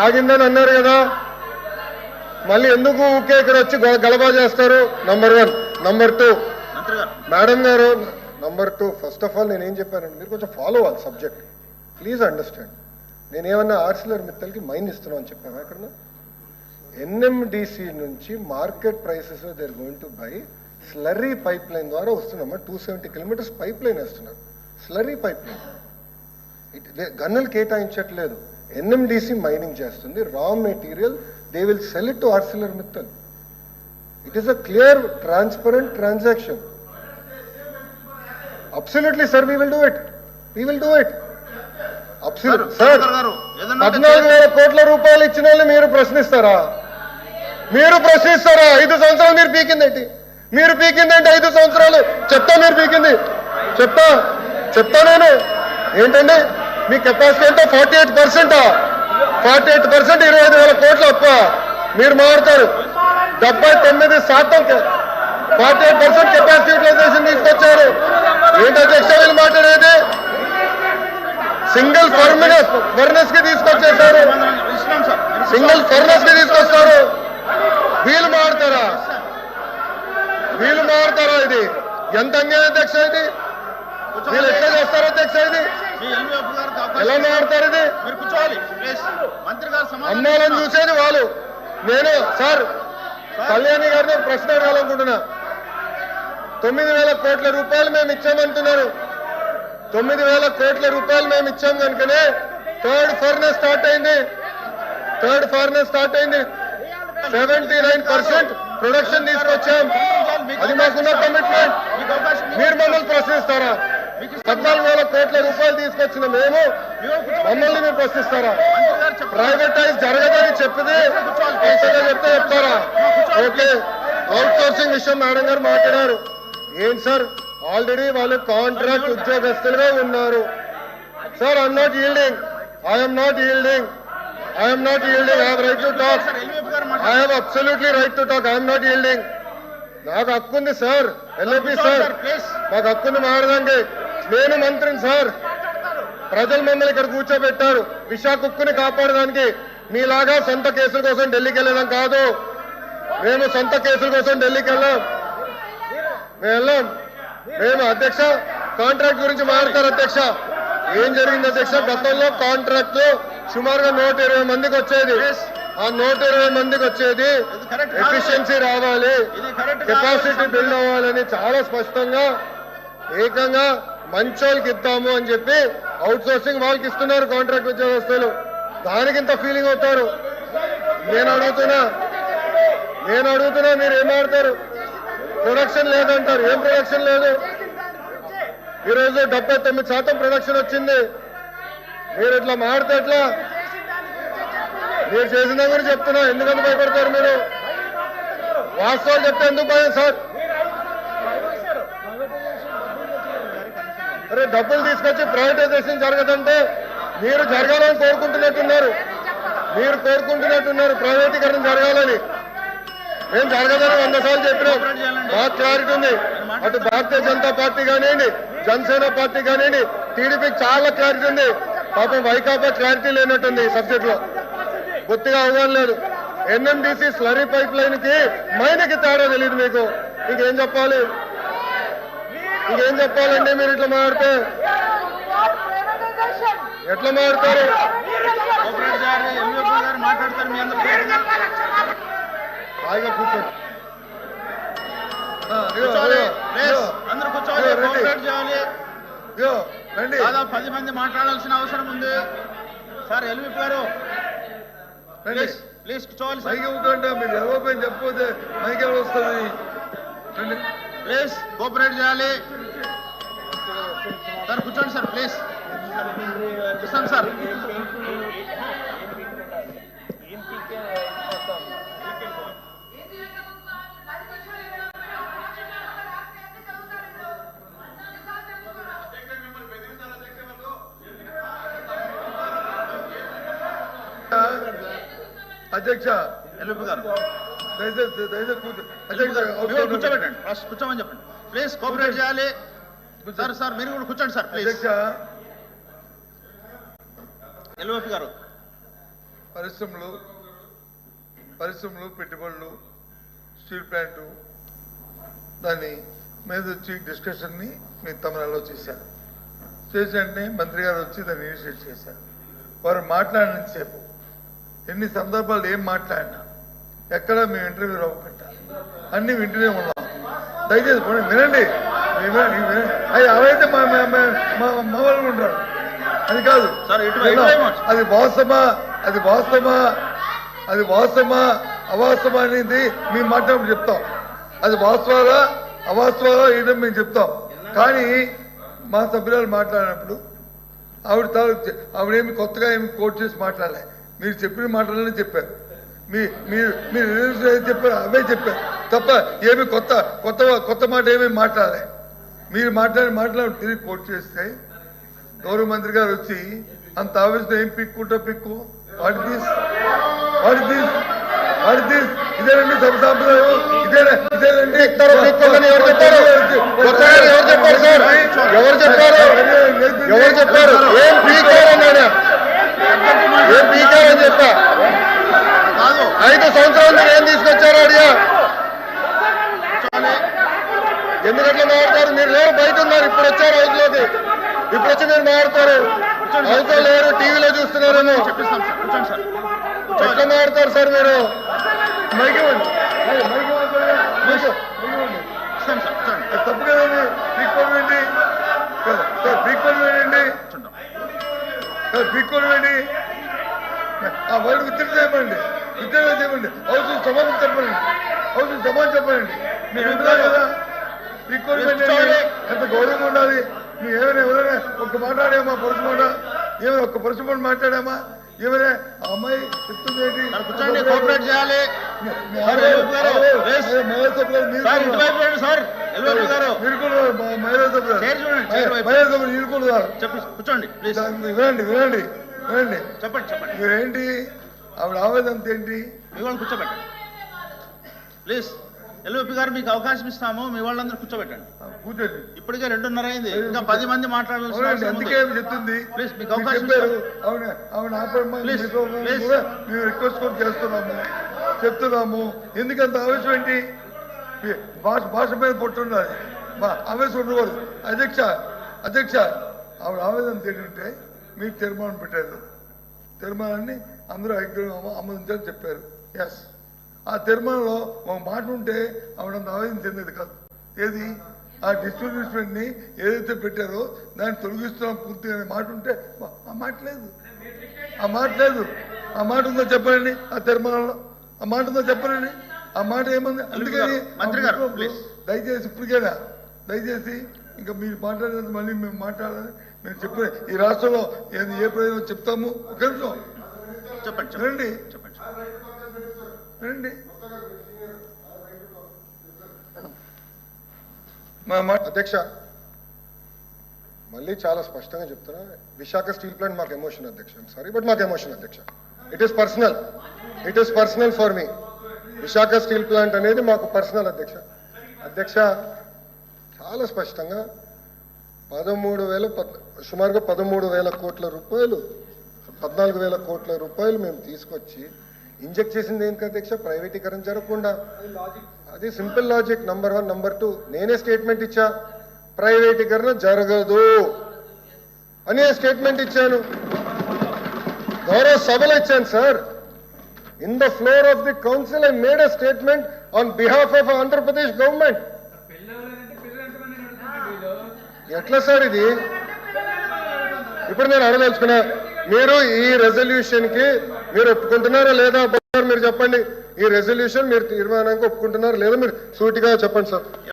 ఆగిందని అన్నారు కదా. మళ్ళీ ఎందుకు ఊకే ఇక్కడ వచ్చి గలబా చేస్తారు? Number one number two madam గారు number two first of all నేను ఏం చెప్పానండి మీరు కొంచెం ఫాలో అవ్వాలి సబ్జెక్ట్ ప్లీజ్ అండర్స్టాండ్ నేను ఏమన్నా ఆర్సిలర్ మిత్తల్కి మైండ్ ఇస్తున్నాం అని చెప్పాను ఎక్కడ ఎన్ఎండిసి నుంచి market prices they're going to buy slurry pipeline ద్వారా వస్తున్నామా? Two seventy kilometres pipe line వేస్తున్నారు స్లర్రీ పైప్ లైన్ గన్నులు కేటాయించట్లేదు. ఎన్ఎండిసి మైనింగ్ చేస్తుంది. Raw material they will sell it to Arcelor Mittal. It is a clear transparent transaction absolutely sir we will do it we will do it absolute sir పద్నాలుగు వేల కోట్ల రూపాయలు ఇచ్చిన వాళ్ళు మీరు ప్రశ్నిస్తారా? మీరు ప్రశ్నిస్తారా? ఐదు సంవత్సరాలు మీరు పీకిందేంటి? మీరు పీకిందేంటి ఐదు సంవత్సరాలు? చెప్తా మీరు పీకింది. చెప్తా. చెప్తా నేను. ఏంటండి? మీ కెపాసిటీ అంటే forty eight percent forty eight percent ఇరవై ఐదు వేల కోట్లు అప్ప. మీరు మారుతారు. డెబ్బై తొమ్మిది శాతం forty eight percent capacity utilisation తీసుకొచ్చారు. ఏంటి అధ్యక్ష వీళ్ళు మాట్లాడేది? సింగిల్ ఫర్మినస్ ఫర్నెస్కి తీసుకొచ్చేసారు. సింగిల్ ఫర్నెస్కి తీసుకొస్తారు. వీలు మారుతారా? వీలు మారుతారా ఇది? ఎంత అన్యాయం అధ్యక్ష ఇది? వీళ్ళు ఎట్లా చేస్తారో అధ్యక్ష ఇది? ఎలా మారుతారు ఇది? మీరు కూర్చోవాలి. మంత్రి గారు. చూసేది వాళ్ళు. నేను సార్ కళ్యాణి గారిని ప్రశ్న అడగాలనుకుంటున్నా. తొమ్మిది వేల కోట్ల రూపాయలు మేము ఇచ్చామంటున్నారు. తొమ్మిది వేల కోట్ల రూపాయలు మేము ఇచ్చాం కనుకనే థర్డ్ ఫర్నెస్ స్టార్ట్ అయింది. థర్డ్ ఫర్నెస్ స్టార్ట్ అయింది. సెవెంటీ నైన్ పర్సెంట్ ప్రొడక్షన్ తీసుకొచ్చాం. అది మాకున్న కమిట్మెంట్ మీరు మమ్మల్ని ప్రశ్నిస్తారా? పద్నాలుగు వేల కోట్ల రూపాయలు తీసుకొచ్చిన మేము మమ్మల్ని మీరు ప్రశ్నిస్తారా? ప్రైవేటైజ్ జరగదని కొత్తగా చెప్తే చెప్తారా? ఓకే అవుట్ సోర్సింగ్ విషయం మేడం గారు మాట్లాడారు. ఏంటి సార్? ఆల్రెడీ వాళ్ళు కాంట్రాక్ట్ ఉద్యోగస్తులుగా ఉన్నారు. Sir I'm not yielding I'm not yielding I'm not yielding I right to talk I have absolutely right to talk I'm not yielding నాకు హక్కు ఉంది సార్ ఎల్ఐపి సార్ మాకు హక్కుంది మారదండి నేను మంత్రిని సార్. ప్రజలు మమ్మల్ని ఇక్కడ కూర్చోబెట్టారు. విశాఖ కుక్కుని కాపాడడానికి మీలాగా సొంత కేసుల కోసం ఢిల్లీకి వెళ్ళడం కాదు. మేము సొంత కేసుల కోసం ఢిల్లీకి వెళ్ళాం. మేము వెళ్ళాం. మేము అధ్యక్ష కాంట్రాక్ట్ గురించి మాట్లాడతారు అధ్యక్ష. ఏం జరిగింది అధ్యక్ష? గతంలో కాంట్రాక్ట్ సుమారుగా నూట ఇరవై మందికి వచ్చేది. ఆ నూట ఇరవై మందికి వచ్చేది. ఎఫిషియన్సీ రావాలి. కెపాసిటీ బిల్డ్ అవ్వాలని చాలా స్పష్టంగా ఏకంగా మంచోళ్ళకి ఇద్దాము అని చెప్పి అవుట్ సోర్సింగ్ వాళ్ళకి ఇస్తున్నారు కాంట్రాక్ట్ ఉద్యోగస్తులు. దానికి ఇంత ఫీలింగ్ అవుతారు. నేను అడుగుతున్నా నేను అడుగుతున్నా మీరు ఏం ఆడతారు ప్రొడక్షన్ లేదంటారు. ఏం ప్రొడక్షన్ లేదు? ఈరోజు డెబ్బై తొమ్మిది శాతం ప్రొడక్షన్ వచ్చింది. మీరు ఇట్లా మాడితే ఎట్లా? మీరు చేసిన కూడా చెప్తున్నా. ఎందుకంత భయపడతారు మీరు? వాస్తవాలు చెప్తే ఎందుకు భయం సార్? అరే డబ్బులు తీసుకొచ్చి ప్రైవేటైజేషన్ జరగదంటే మీరు జరగాలని కోరుకుంటున్నట్టున్నారు. మీరు కోరుకుంటున్నట్టున్నారు. ప్రైవేటీకరణ జరగాలని. ఏం జరగదని వంద సార్లు చెప్పినాం. బాగా క్లారిటీ ఉంది. అటు భారతీయ జనతా పార్టీ కానివ్వండి జనసేన పార్టీ కానివ్వండి టీడీపీకి చాలా క్లారిటీ ఉంది. పాపం వైకాపా క్లారిటీ లేనట్టుంది ఈ సబ్జెక్ట్లో. గుర్తుగా అవగాహన లేదు. ఎన్ఎండిసి స్లరీ పైప్ లైన్కి మైనకి తేడా తెలియదు మీకు. ఇంకేం చెప్పాలి? ఇంకేం చెప్పాలండి? మీరు ఇట్లా మాడితే ఎట్లా మాడతారు మాట్లాడతారు? మీ హాయిగా కూర్చోండి. అందరూ కూర్చోవాలి. ఇదిగో, రండి. కోఆపరేట్ చేయాలి. ఇదిగో, రండి. దాదాపు పది మంది మాట్లాడాల్సిన అవసరం ఉంది. సార్ ఎల్వీఎఫ్ గారు. రండి. ప్లీజ్ కూర్చోవాలి మైకి ఇవ్వకండి మీరు ఎవరిపై చెప్పకపోతే మైకి ఎవరు వస్తుంది? రండి. ప్లీజ్ కోఆపరేట్ చేయాలి. సార్ కూర్చోండి సార్ ప్లీజ్. కూర్చోండి సార్. అధ్యక్ష ఎల్వీఎఫ్ గారు. దయచేసి దయచేసి కూర్చోబెట్టండి. కూర్చోమని చెప్పండి. ప్లీజ్ కోఆపరేట్ చేయాలి. సార్ సార్ మీరు కూడా కూర్చోండి సార్ ప్లీజ్ ఎల్వీఎఫ్ గారు. పరిశ్రమలు పరిశ్రమలు పెట్టుబడులు స్టీల్ ప్లాంటు దాని మీద వచ్చి డిస్కషన్ని మీ తమిళలో చేశారు. చేసి వెంటనే మంత్రి గారు వచ్చి దాన్ని ఇనిషియేట్ చేశారు. వారు మాట్లాడినంతసేపు ఎన్ని సందర్భాలు ఏం మాట్లాడినా ఎక్కడ మేము ఇంటర్వ్యూ అవ్వకుండా అన్ని వింటూనే ఉన్నాం. దయచేసి వినండి. అయ్యి అవైతే మా మా- మా- మా మా వాళ్ళు ఉంటారు. అది కాదు. అది వాస్తవమా? అది వాస్తవమా? అది వాస్తవమా? అవాస్తవమా అనేది మేము మాట్లాడి చెప్తాం. అది వాస్తవాలా? అవాస్తవాలా? ఏదో మేము చెప్తాం. కానీ మా సభ్యురాలు మాట్లాడినప్పుడు ఆవిడ తాలూకు ఆవిడేమి కొత్తగా ఏమి కోట్ చేసి మాట్లాడలే. మీరు చెప్పిన మాటలనే చెప్పారు. మీ మీరు మీరు చెప్పారు అవే చెప్పారు. తప్ప ఏమి కొత్త కొత్త కొత్త మాట ఏమీ మాట్లాడలే. మీరు మాట్లాడి మాట్లాడి తిరిగి కోట్ చేస్తే గౌరవ మంత్రి గారు వచ్చి అంత ఆవేశం ఏం పిక్కుంటో పిక్కు? వాడి తీస్ వాడి తీస్ వాడి తీస్. ఇదేనండి సభ సాంప్రదాయం. ఇదేనా ఇదేనండి పిక్తారో పిక్కోదని ఎవరు చెప్పారు? కొత్తగా ఎవరు చెప్పారు సార్? ఎవరు చెప్పారు? ఎవరు చెప్పారు ఏం పీకారు అన్నాడు ఏం పీకారు అని చెప్పా కాదు ఐదు సంవత్సరాలు మీరు ఏం తీసుకొచ్చారు అడిగా ఎందుకంటే మాట్లాడతారు మీరు లేరు బయట ఉన్నారు ఇప్పుడు వచ్చారు హౌస్లోకి ఇప్పుడు వచ్చి మీరు మాట్లాడతారు హౌస్లో లేరు టీవీలో చూస్తున్నారేమో చెప్పిస్తాం సార్ కూర్చోండి సార్ ఎట్లా మాట్లాడతారు సార్ మీరు మైక్ ఇవ్వండి. మైక్ ఇవ్వండి. మైక్ ఇవ్వండి. ఇస్తాం సార్ కూర్చోండి. అది తప్పు కదండి సార్ సార్ ఆ విత్డ్రా చేయమండి. విత్డ్రా చేయమండి. హౌస్ సమాధానం చెప్పండి. హౌస్ సమాధానం చెప్పండి. మీరు కదా? పీక్కోవడం ఏంటండి ఎంత గౌరవంగా ఉండాలి. మీరు ఏమైనా ఎవరైనా ఒక్క మాట్లాడామా పరుసు మాట? ఏమైనా ఒక్క పరుసు మాట మాట్లాడామా? ఏమైనా అమ్మాయి చెప్తుంది ఏంటి కూర్చోండి కోఆపరేట్ చేయాలి. వినండి వినండి వినండి. చెప్పండి చెప్పండి. మీరేంటి? ఆవిడ ఆవేదంత ఏంటి? కూర్చోబెట్టండి. ప్లీజ్ ఎల్ఓపి గారు మీకు అవకాశం ఇస్తాము మీ వాళ్ళందరూ కూర్చోబెట్టండి. కూర్చోండి. ఇప్పటికే రెండున్నర అయింది. ఇంకా పది మంది చేస్తున్నాము. చెప్తున్నాము. ఎందుకంత ఆవేశం ఏంటి? భాష భాష మీద పొట్టున్నది బా- ఆవేశం ఉండకూడదు. అధ్యక్ష అధ్యక్ష ఆవిడ ఆవేదన ఏంటంటే మీరు తీర్మానం పెట్టారు. తీర్మానాన్ని అందరూ ఐక్యంగా ఆమో- ఆమోదించాలని చెప్పారు. ఎస్ ఆ తీర్మానంలో ఒక మాట ఉంటే ఆవిడంత ఆవేదన చెందేది కాదు. ఏది? ఆ డిస్ట్రిబ్యూషన్ని ఏదైతే పెట్టారో దాన్ని తొలగిస్తున్నాం పూర్తిగా అనే మాట ఉంటే ఆ మాట లేదు. ఆ మాట లేదు. ఆ మాట ఉందో చెప్పండి ఆ తీర్మానంలో. ఆ మాట ఉందో చెప్పండి ఆ మాట ఏముంది? అందుకని మంత్రి గారు. దయచేసి ఇప్పటికైనా దయచేసి ఇంకా మీరు మాట్లాడేది మళ్ళీ మేము మాట్లాడాలి. మేము చెప్పిన ఈ రాష్ట్రంలో ఏది ఏ ప్రయోజనం చెప్తాము? ఒక నిమిషం. చెప్పండి చెప్పండి. రండి. మా అధ్యక్ష మళ్ళీ చాలా స్పష్టంగా చెప్తున్నా. విశాఖ స్టీల్ ప్లాంట్ మాకు ఎమోషన్ అధ్యక్ష. సారీ బట్ మాకు ఎమోషన్ అధ్యక్ష. It is personal it is personal for me Visakha steel plant అనేది మాకు పర్సనల్ అధ్యక్ష. అధ్యక్ష చాలా స్పష్టంగా పదమూడు వేల సుమారుగా పదమూడు వేల కోట్ల రూపాయలు పద్నాలుగు వేల కోట్ల రూపాయలు మేము తీసుకొచ్చి ఇంజెక్ట్ చేసింది ఏంటి అధ్యక్ష ప్రైవేటీకరణ జరగకుండా. అది simple logic. Number one number two నేనే స్టేట్మెంట్ ఇచ్చా. ప్రైవేటీకరణ జరగదు. అని స్టేట్మెంట్ ఇచ్చాను. గౌరవ సభలో ఇచ్చాను sir in the floor of the council I made a statement on behalf of Andhra Pradesh government ఎట్లా సార్ ఇది? ఇప్పుడు నేను అడగదలుచుకున్నా మీరు ఈ రెజల్యూషన్కి మీరు ఒప్పుకుంటున్నారా లేదా మీరు చెప్పండి. ఈ రెజల్యూషన్ మీరు తీర్మానానికి ఒప్పుకుంటున్నారా లేదా మీరు సూటిగా చెప్పండి సార్.